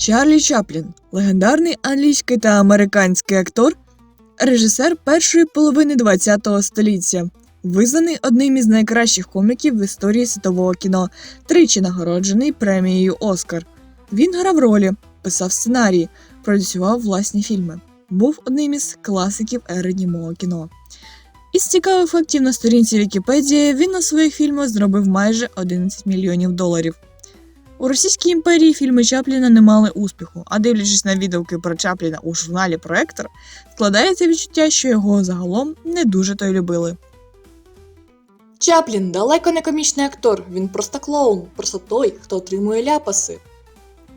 Чарлі Чаплін легендарний англійський та американський актор, режисер першої половини ХХ століття, визнаний одним із найкращих коміків в історії світового кіно, тричі нагороджений премією Оскар. Він грав ролі, писав сценарії, продюсував власні фільми. Був одним із класиків ери німого кіно. Із цікавих фактів на сторінці Вікіпедії він на своїх фільмах зробив майже 11 мільйонів доларів. У Російській імперії фільми Чапліна не мали успіху, а дивлячись на відгуки про Чапліна у журналі Проектор, складається відчуття, що його загалом не дуже то й любили. Чаплін далеко не комічний актор, він просто клоун, просто той, хто отримує ляпаси.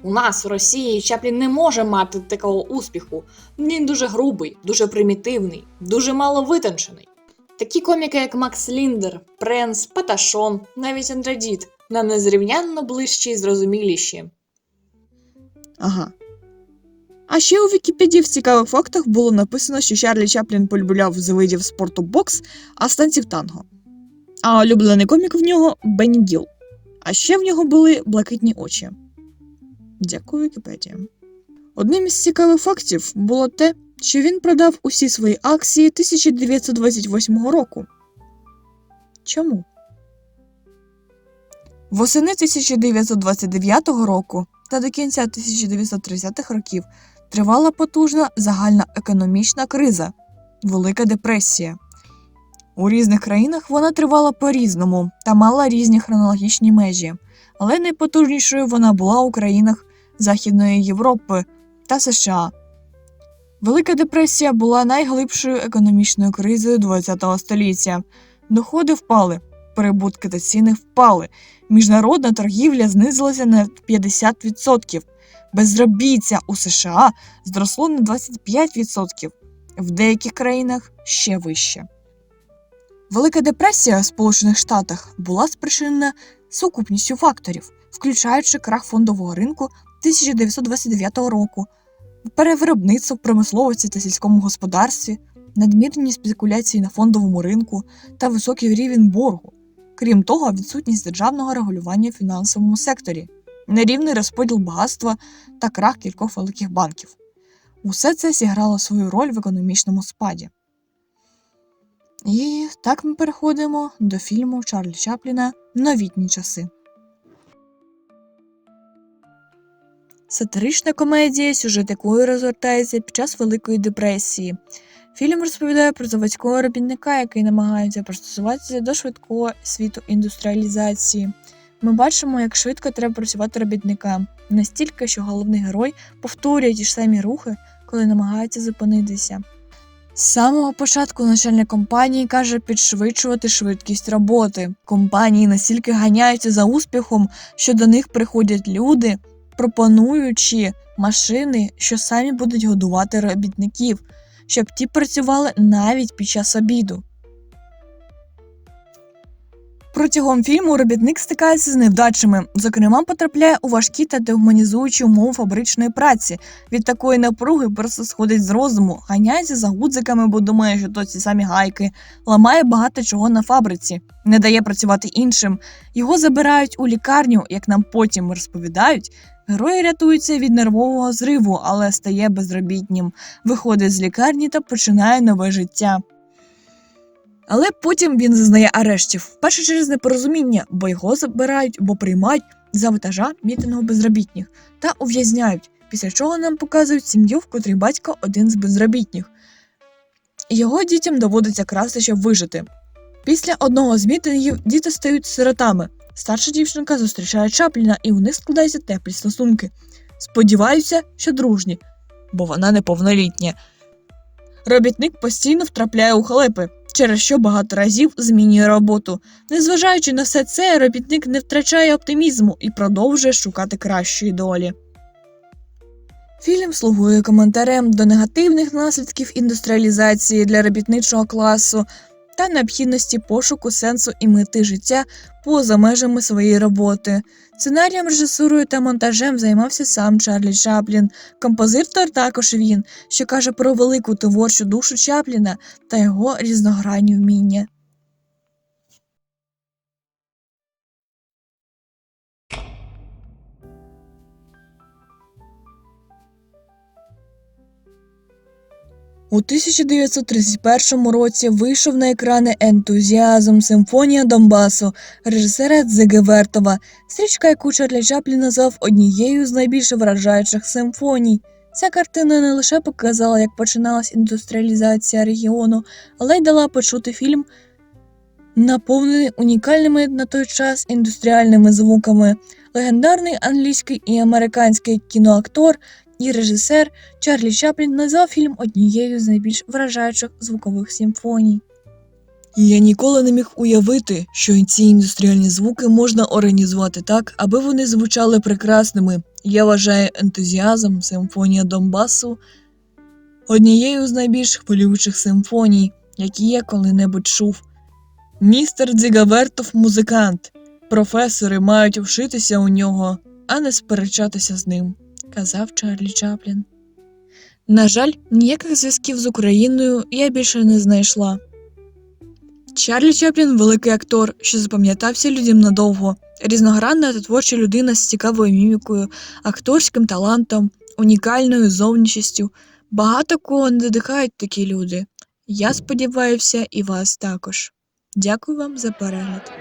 У нас в Росії Чаплін не може мати такого успіху. Він дуже грубий, дуже примітивний, дуже мало витончений. Такі коміки, як Макс Ліндер, Пренс, Паташон, навіть Андрадіт, нам незрівнянно ближчі і зрозуміліші. Ага. А ще у Вікіпедії в цікавих фактах було написано, що Чарлі Чаплін полюбляв з видів спорту бокс, а з танго. А улюблений комік в нього Бенні Гіл. А ще в нього були блакитні очі. Дякую, Вікіпедія. Одним із цікавих фактів було те, що він продав усі свої акції 1928 року. Чому? Восени 1929 року та до кінця 1930-х років тривала потужна загальна економічна криза Велика депресія. У різних країнах вона тривала по-різному та мала різні хронологічні межі, але найпотужнішою вона була у країнах Західної Європи та США. Велика депресія була найглибшою економічною кризою ХХ століття. Доходи впали, прибутки та ціни впали, міжнародна торгівля знизилася на 50%, безробіття у США зросло на 25%, в деяких країнах ще вище. Велика депресія в Сполучених Штатах була спричинена сукупністю факторів, включаючи крах фондового ринку 1929 року, перевиробництво в промисловості та сільському господарстві, надмірні спекуляції на фондовому ринку та високий рівень боргу. Крім того, відсутність державного регулювання в фінансовому секторі, нерівний розподіл багатства та крах кількох великих банків. Усе це зіграло свою роль в економічному спаді. І так ми переходимо до фільму Чарлі Чапліна Новітні часи. Сатирична комедія, сюжет якої розгортається під час Великої депресії. Фільм розповідає про заводського робітника, який намагається пристосуватися до швидкого світу індустріалізації. Ми бачимо, як швидко треба працювати робітникам, настільки, що головний герой повторює ті ж самі рухи, коли намагається зупинитися. З самого початку начальник компанії каже підшвидшувати швидкість роботи. Компанії настільки ганяються за успіхом, що до них приходять люди, пропонуючи машини, що самі будуть годувати робітників, щоб ті працювали навіть під час обіду. Протягом фільму робітник стикається з невдачами, зокрема, потрапляє у важкі та дегуманізуючі умови фабричної праці. Від такої напруги просто сходить з розуму, ганяється за гудзиками, бо думає, що то ці самі гайки, ламає багато чого на фабриці, не дає працювати іншим. Його забирають у лікарню, як нам потім розповідають. Герой рятується від нервового зриву, але стає безробітнім, виходить з лікарні та починає нове життя. Але потім він зазнає арештів, перше через непорозуміння, бо його забирають, бо приймають за вантажа мітингу безробітних та ув'язняють, після чого нам показують сім'ю, в котрій батько один з безробітних. Його дітям доводиться красти, щоб вижити. Після одного з мітингів діти стають сиротами. Старша дівчинка зустрічає Чапліна, і у них складаються теплі стосунки. Сподіваюся, що дружні, бо вона неповнолітня. Робітник постійно втрапляє у халепи, через що багато разів змінює роботу. Незважаючи на все це, робітник не втрачає оптимізму і продовжує шукати кращої долі. Фільм слугує коментарем до негативних наслідків індустріалізації для робітничого класу та необхідності пошуку сенсу і мети життя поза межами своєї роботи. Сценарієм, режисурою та монтажем займався сам Чарлі Чаплін. Композитор також він, що каже про велику творчу душу Чапліна та його різногранні вміння. У 1931 році вийшов на екрани ентузіазм Симфонія Донбасу режисера Дзиги Вертова, стрічка, яку Чарлі Чаплін назвав однією з найбільш вражаючих симфоній. Ця картина не лише показала, як починалась індустріалізація регіону, але й дала почути фільм, наповнений унікальними на той час індустріальними звуками. Легендарний англійський і американський кіноактор і режисер Чарлі Чаплін назвав фільм однією з найбільш вражаючих звукових симфоній. Я ніколи не міг уявити, що ці індустріальні звуки можна організувати так, аби вони звучали прекрасними. Я вважаю ентузіазм симфонія Донбасу однією з найбільш хвилюючих симфоній, які я коли-небудь чув. Містер Дзігавертов музикант. Професори мають вшитися у нього, а не сперечатися з ним, казав Чарлі Чаплін. На жаль, ніяких зв'язків з Україною я більше не знайшла. Чарлі Чаплін великий актор, що запам'ятався людям надовго, різногранна та творча людина з цікавою мімікою, акторським талантом, унікальною зовнішістю. Багато кого не додихають такі люди. Я сподіваюся, і вас також. Дякую вам за перегляд.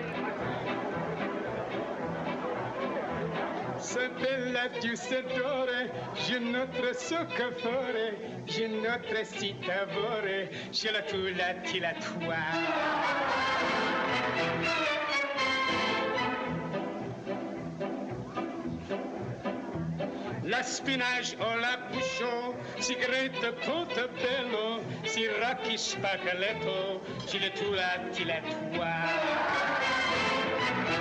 Se bella più sedore, je notre socafore, je notre sitavore, je la tula tila tua. La spinage o la bouchon, cigarette portobello, si racchi spaghetto, ci le tula tila tua.